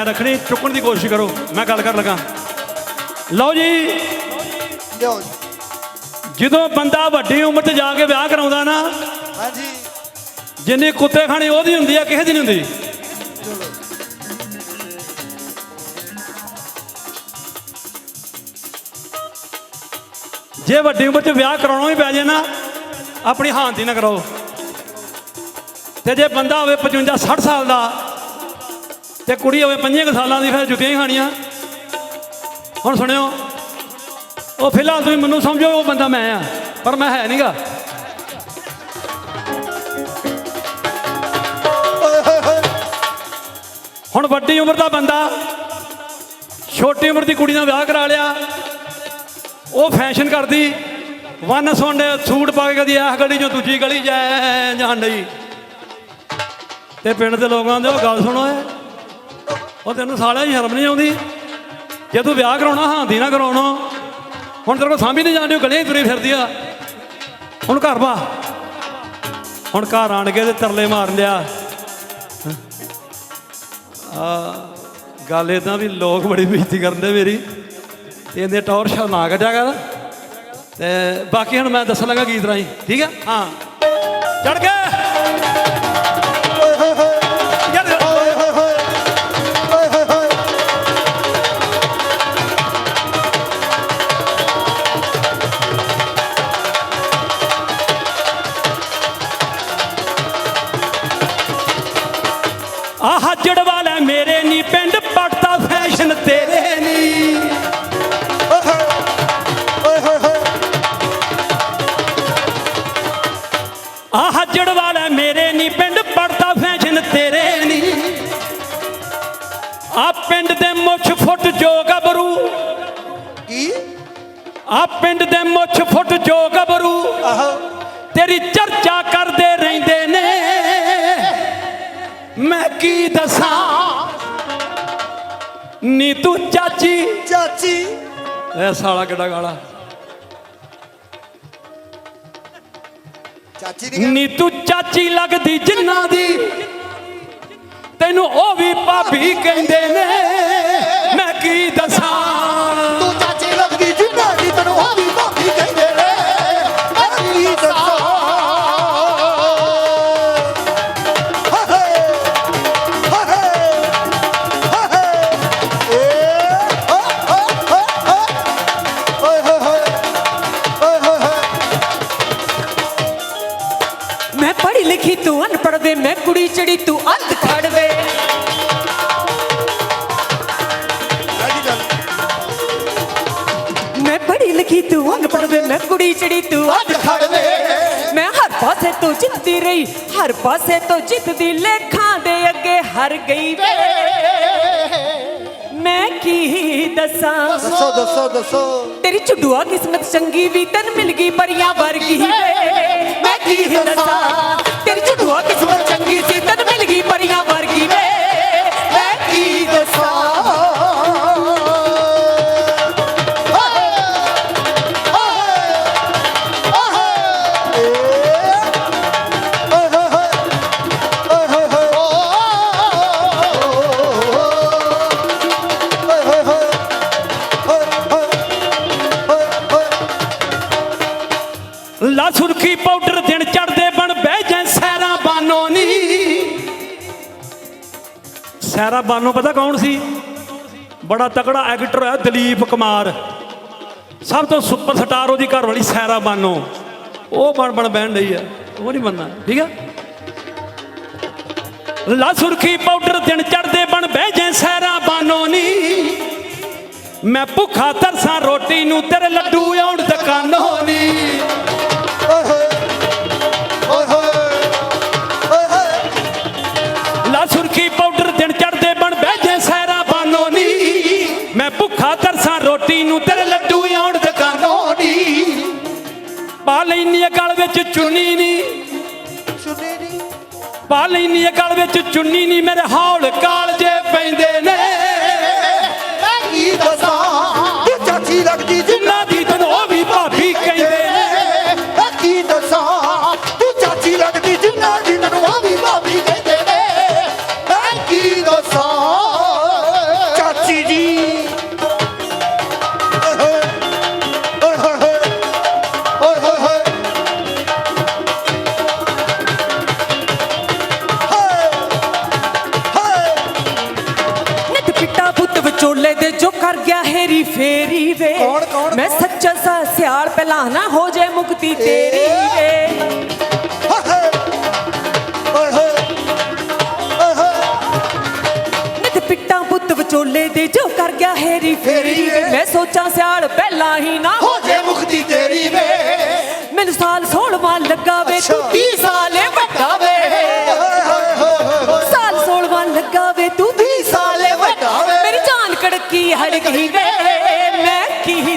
ਪੈਰ ਰੱਖਣੇ ਚੁੱਕਣ ਦੀ ਕੋਸ਼ਿਸ਼ ਕਰੋ। ਮੈਂ ਗੱਲ ਕਰ ਲਗਾ। ਲਓ ਜੀ। ਲਿਓ ਜੀ। ਜਦੋਂ ਬੰਦਾ ਵੱਡੀ ਉਮਰ 'ਚ ਜਾ ਕੇ ਵਿਆਹ ਕਰਾਉਂਦਾ ਨਾ ਹਾਂਜੀ। ਜਿੰਨੀ ਕੁੱਤੇ ਖਾਣੀ ਉਹਦੀ ਹੁੰਦੀ ਆ ਕਿਸੇ ਦੀ ਨਹੀਂ ਹੁੰਦੀ। ਜੇ ਵੱਡੀ ਉਮਰ 'ਚ ਵਿਆਹ ਕਰਾਉਣਾ ਹੀ ਪੈ ਜੇ ਨਾ ਆਪਣੀ ਹਾਨਤੀ ਨਾ ਕਰਾਓ। ਤੇ ਜੇ ਬੰਦਾ ਹੋਵੇ 55 60 ਸਾਲ ਦਾ ਤੇ ਕੁੜੀ ਹੋਵੇ 5 ਕੁ ਸਾਲਾਂ ਦੀ, ਫਿਰ ਜੁੱਤੀਆਂ ਹੀ ਖਾਣੀਆਂ। ਹੁਣ ਸੁਣਿਓ, ਉਹ ਫਿਲਹਾਲ ਤੁਸੀਂ ਮੈਨੂੰ ਸਮਝੋ, ਉਹ ਬੰਦਾ ਮੈਂ ਆ, ਪਰ ਮੈਂ ਹੈ ਨਹੀਂਗਾ ਹੁਣ ਵੱਡੀ ਉਮਰ ਦਾ ਬੰਦਾ, ਛੋਟੀ ਉਮਰ ਦੀ ਕੁੜੀ ਨਾਲ ਵਿਆਹ ਕਰਾ ਲਿਆ, ਉਹ ਫੈਸ਼ਨ ਕਰਦੀ ਵਨ ਸੁੰਡ ਸੂਟ ਪਾ ਕੇ ਕਦੀ ਇਸ ਗਲੀ ਚੋਂ ਦੂਜੀ ਗਲੀ ਜਾ ਜਾਣ ਡਈ। ਤੇ ਪਿੰਡ ਦੇ ਲੋਕਾਂ ਦੇ ਉਹ ਗੱਲ ਸੁਣੋ ਏ ਉਹ ਤੈਨੂੰ ਸਾਲਿਆ ਸ਼ਰਮ ਨਹੀਂ ਆਉਂਦੀ? ਜੇ ਤੂੰ ਵਿਆਹ ਕਰਾਉਣਾ ਹਾਂ ਦੀ ਨਾ ਕਰਾਉਣਾ, ਹੁਣ ਤੇਰੇ ਕੋਲ ਸਾਂਭੀ ਨਹੀਂ ਜਾਂਦੀ ਉਹ ਗਲੀਆਂ 'ਚ ਫਿਰਦੀ ਆ। ਹੁਣ ਘਰ ਬਾ ਹੁਣ ਘਰ ਆਣ ਕੇ ਤੇ ਤਰਲੇ ਮਾਰਨ ਲਿਆ ਆ, ਗੱਲ ਇਦਾਂ ਵੀ ਲੋਕ ਬੜੀ ਬੇਇੱਜ਼ਤੀ ਕਰਦੇ ਮੇਰੀ। ਤੇ ਇਹਦੇ ਟੌਰ ਸ਼ਾ ਨਾ ਕੱਢਿਆ ਕਰ। ਤੇ ਬਾਕੀ ਹੁਣ ਮੈਂ ਦੱਸਣ ਲੱਗਾ ਗੀਤ ਰਾਹੀਂ। ਠੀਕ ਹੈ ਹਾਂ। ਚੜ ਕੇ। ਆਹ ਜੜ ਵਾਲਾ ਮੇਰੇ ਨਹੀਂ ਪਿੰਡ ਪੜਦਾ ਫੈਸ਼ਨ ਤੇਰੇ ਨਹੀਂ ਓਏ ਹੋਏ ਹੋਏ ਆਹ ਜੜ ਵਾਲਾ ਮੇਰੇ ਨਹੀਂ ਪਿੰਡ ਪੜਦਾ ਫੈਸ਼ਨ ਤੇਰੇ ਨਹੀਂ ਆ ਪਿੰਡ ਦੇ ਮੁੱਛ ਫੁੱਟ ਜੋ ਗੱਭਰੂ। ਕੀ? ਆ ਪਿੰਡ ਦੇ ਮੁੱਛ ਫੁੱਟ ਜੋ ਗੱਭਰੂ। ਆਹੋ। ਤੇਰੀ ਚਰਚਾ ਕਰਦੇ ਰਹਿੰਦੇ ਨੇ। ਮੈਂ ਕੀ ਦੱਸਾਂ ਨੀ ਤੂੰ ਚਾਚੀ। ਚਾਚੀ। ਐ ਸਾਲਾ ਕਿੱਡਾ ਗਾਲਾ। ਚਾਚੀ ਦੀ ਨੀ ਤੂੰ ਚਾਚੀ ਲੱਗਦੀ ਜਿੰਨਾ ਦੀ। ਤੈਨੂੰ ਉਹ ਵੀ ਭਾਬੀ ਕਹਿੰਦੇ ਨੇ। ਮੈਂ ਕੀ ਲਿਖੀ ਤੂੰ ਅਨਪੜ੍ਹ ਵੇ ਮੈਂ ਕੁੜੀ ਚੜੀ ਤੂੰ ਅੱਧ ਖੜ ਵੇ। ਮੈਂ ਪੜ੍ਹੀ ਲਿਖੀ ਤੂੰ ਅਨਪੜ੍ਹ ਵੇ ਮੈਂ ਕੁੜੀ ਚੜੀ ਤੂੰ ਅੱਧ ਖੜ ਵੇ। ਮੈਂ ਹਰ ਪਾਸੇ ਤੋਂ ਜਿੱਤਦੀ ਰਹੀ ਹਰ ਪਾਸੇ ਤੋਂ ਜਿੱਤਦੀ ਲੇਖਾਂ ਦੇ ਅੱਗੇ ਹਰ ਗਈ ਵੇ। ਮੈਂ ਕੀ ਦੱਸਾਂ? ਦੱਸੋ ਦੱਸੋ ਦੱਸੋ। ਤੇਰੀ ਝੁੱਡੂਆ ਕਿਸਮਤ ਚੰਗੀ ਵੀ ਤਨ ਮਿਲ ਗਈ ਪਰੀਆਂ ਵਰਗੀ ਵੇ। ਮੈਂ ਕੀ ਦੱਸਾਂ? ਤੇਰੀ ਝੁੱਡੂਆ ਕਿਸਮਤ ਚੰਗੀ ਸੀ, ਤਨ ਮਿਲ ਗਈ ਪਰੀਆਂ ਵਰਗੀ ਵੇ। ਮੈਂ ਕੀ ਦੱਸਾਂ? ਲਾ ਸੁਰਖੀ ਪਾਊਡਰ ਦਿਨ ਚੜਦੇ ਬਣ ਬਾਨੋ ਨੀ ਸੈਰਾ ਬਾਨੋ ਪਤਾ ਕੌਣ ਸੀ? ਬੜਾ ਤਕੜਾ ਐਕਟਰ ਹੈ ਦਲੀਪ ਕੁਮਾਰ। ਸਭ ਤੋਂ ਸੁਪਰ ਸਟਾਰ ਉਹਦੀ ਘਰ ਵਾਲੀ ਸੈਰਾ ਬਾਨੋ। ਉਹ ਬਣ ਬਣ ਬਹਿਣ ਲਈ ਆ। ਉਹ ਨਹੀਂ ਬੰਨਾ ਠੀਕ ਆ? ਲਾ ਸੁਰਖੀ ਪਾਊਡਰ ਦਿਨ ਚੜਦੇ ਬਣ ਬਹਿ ਜੈ ਸੈਰਾ ਬਾਨੋ ਨੀ। ਮੈਂ ਭੁੱਖਾ ਤਰਸਾਂ ਰੋਟੀ ਨੂੰ ਤੇਰੇ ਲੱਡੂ ਆਉਣ ਦੁਕਾਨੋਂ ਨੀ ਲਾ ਤਰਸਾਂ ਤੇਰੇ ਲੱਡੂ ਆਉਣ ਦੁਕਾਨੋਂ ਨੀ ਪਾ ਲੈਨੀ ਗਲ ਵਿੱਚ ਚੁੰਨੀ ਨੀ। ਪਾ ਲੈਨੀ ਆ ਗਲ ਵਿੱਚ ਚੁੰਨੀ ਨੀ। ਮੇਰੇ ਹੌਲ ਕਾਲਜੇ ਪੈਂਦੇ ਨੇ। ਚਾਚੀ ਮੁਕਤੀ ਫੇਰੀ ਵੇ। ਮੈਂ ਸੱਚਾ ਸਾ ਸਿਆਰ ਪਹਿਲਾਂ ਨਾ ਹੋ ਜੇ ਮੁਕਤੀ ਤੇਰੀ ਵੇ। ਪਿੱਟਾਂ ਦੇ ਜੋ ਕਰ ਗਿਆ ਹੈਰੀ ਫੇਰੀ ਮੈਂ ਸੋਚਾਂ ਸਿਆਲ ਪਹਿਲਾਂ ਹੀ ਨਾ ਹੋ ਜੇ ਮੁਕਤੀ ਤੇਰੀ ਵੇ। ਮੈਨੂੰ ਸਾਲ 16ਵਾਂ ਲੱਗਾ ਵੇ ਤੂੰ 30 ਸਾਲੇ ਵੱਡਾ ਵੇ। ਸਾਲ 16ਵਾਂ ਲੱਗਾ ਵੇ ਤੂੰ 30 ਸਾਲੇ ਵੱਡਾ ਵੇ। ਮੇਰੀ ਜਾਨ ਕੜਕੀ ਹੜਕੀ ਵੇ। ਮੈਂ ਕੀ